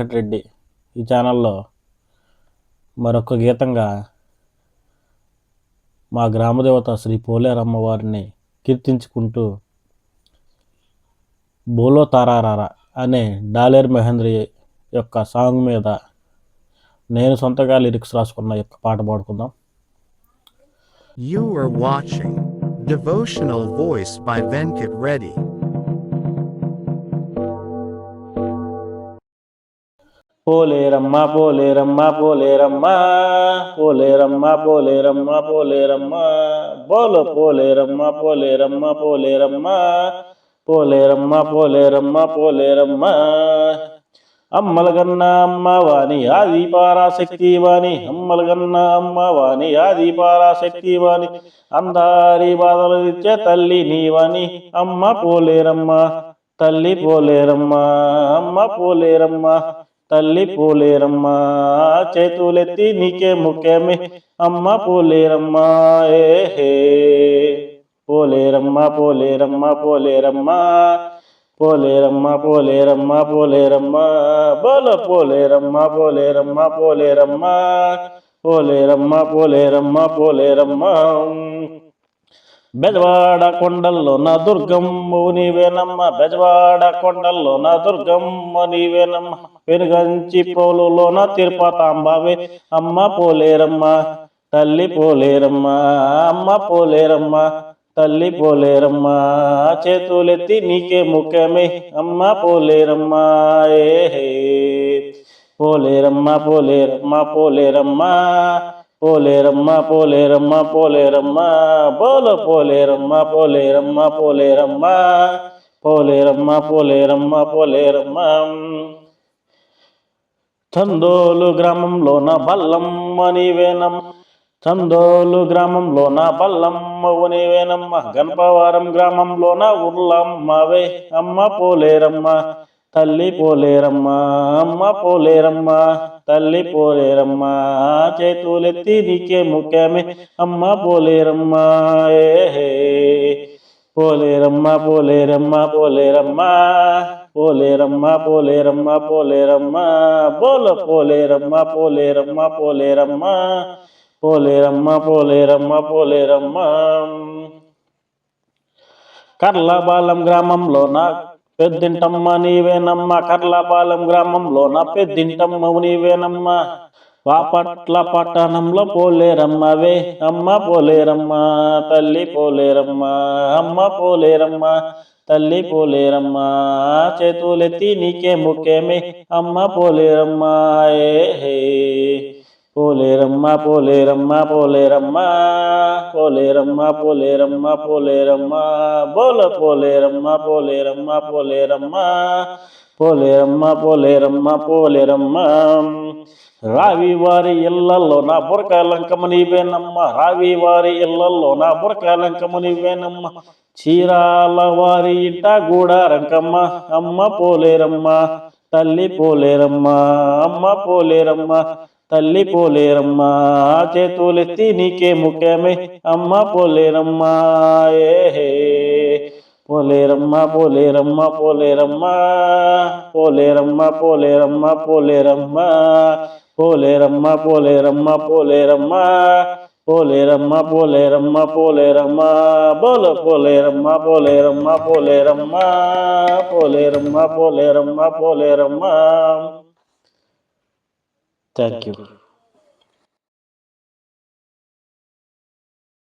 రెడ్డి ఈ ఛానల్లో మరొక గీతంగా మా గ్రామదేవత శ్రీ పోలేరమ్మ వారిని కీర్తించుకుంటూ బోలో తారారారా అనే డాలేర్ మహేంద్రి యొక్క సాంగ్ మీద నేను సొంతగా లిరిక్స్ రాసుకున్న యొక్క పాట పాడుకుందాం. You are watching devotional voice by Venkat Reddy Poleramma Poleramma Poleramma Poleramma Poleramma Poleramma బోలో పోలేరమ్మ పోలేరమ్మ పోలేరమ్మ పోలేరమ్మ పోలేరమ్మ పోలేరమ్మ. అమ్మలగన్న అమ్మ వాణి ఆది పారాశక్తి వాణి అమ్మలగన్న అమ్మ వాణి ఆది పారాశక్తి వాణి అందారి బాధలు ఇచ్చే తల్లి నీవని అమ్మ పోలేరమ్మ తల్లి పోలేరమ్మ అమ్మ పోలేరమ్మ. తల్లి పోలేరమ్మ చేతులెత్తి నీకే ముఖ్యమే. అమ్మ పోలేరమ్మ ఏ హే పోలేరమ్మ పోలేరమ్మ పోలేరమ్మ. పోలేరమ్మ పోలేరమ్మ పోలేరమ్మ. బోల పోలేరమ్మ పోలేరమ్మ పోలేరమ్మ. పోలేరమ్మ పోలేరమ్మ పోలేరమ్మ. బెజవాడ కొండల్లో నా దుర్గమ్మ నీవేనమ్మ బెజవాడ కొండల్లో నా దుర్గమ్మ నీవేనమ్మ వెనుగంచి పోలులో నా తిరుపతాంబావే అమ్మ పోలేరమ్మ తల్లి పోలేరమ్మ అమ్మ పోలేరమ్మ తల్లి పోలేరమ్మ. చేతులెత్తి నీకే ముఖ్యమే అమ్మ పోలేరమ్మ ఏ హే. పోలేరమ్మ పోలేరమ్మ పోలేరమ్మ. పోలేరమ్మ పోలేరమ్మ పోలేరమ్మ బోల పోలేరమ్మ పోలేరమ్మ పోలేరమ్మ పోలేరమ్మ పోలేరమ్మ పోలేరమ్మ. చందోలు గ్రామంలోన బల్లమ్మ నీవేనమ్మ చందోలు గ్రామంలోన బల్లమ్మ నీవేనమ్మ గణపవరం గ్రామంలోన ఉర్లమ్మవే అమ్మ పోలేరమ్మ తల్లి పోలేరమ్మ అమ్మ పోలేరమ్మ. తల్లి పోలేరమ్మ చేతులెత్తి నీకే ముఖ్యమే అమ్మ పోలేరమ్మ ఏ హే. పోలేరమ్మ పోలేరమ్మ పోలేరమ్మ పోలేరమ్మ పోలేరమ్మ పోలేరమ్మ బోల పోలేరమ్మ పోలేరమ్మ పోలేరమ్మ పోలేరమ్మ పోలేరమ్మ పోలేరమ్మ కర్లబాలెం గ్రామంలోన పెద్దింటమ్మ నీవేనమ్మ కర్లపాలెం గ్రామంలోన పెద్దింటమ్మ నీవేనమ్మ పాపట్ల పట్టణంలో పోలేరమ్మవే అమ్మ పోలేరమ్మ తల్లి పోలేరమ్మ అమ్మ పోలేరమ్మ తల్లి పోలేరమ్మ చేతులెత్తి నీకే ముఖ్యమే అమ్మ పోలేరమ్మ ఏ போலேரம்மா போலேரம்மா போலேரம்மா போலேரம்மா போலேரம்மா போலேரம்மா போல போலேரம்மா போலேரம்மா போலேரம்மா போலேரம்மா போலேரம்மா போலேரம்மா ರಾವಿ ವಾರಿ ಎಲ್ಲಲ್ಲೋ ನಾ ಬುರ್ಕಾಲಂಕಮ ನೀವೇ ನಮ್ಮ ರಾವಿ ವಾರಿ ಎಲ್ಲಲ್ಲೋ ನಾ ಬುರ್ಕಾಲಂಕಮ ನೀವೇ ನಮ್ಮ చీరాల వారి ఇంట గూడారంకమ్మ అమ్మ పోలేరమ్మ తల్లి పోలేరమ్మ అమ్మ పోలేరమ్మ తల్లి పోలేరమ్మా చేతులెత్తి నీకే ముఖ్యమే అమ్మ పోలేరమ్మా ఏ హే పోలేరమ్మ పోలేరమ్మ పోలేరమ్మ పోలేరమ్మ పోలేరమ్మ పోలేరమ్మ పోలేరమ్మ పోలేరమ్మ పోలేరమ్మ పోలేరమ్మ పోలేరమ్మ పోలేరమ్మ బోల పోలేరమ్మ పోలేరమ్మ పోలేరమ్మ పోలేరమ్మ పోలేరమ్మ పోలేరమ్మ Thank you.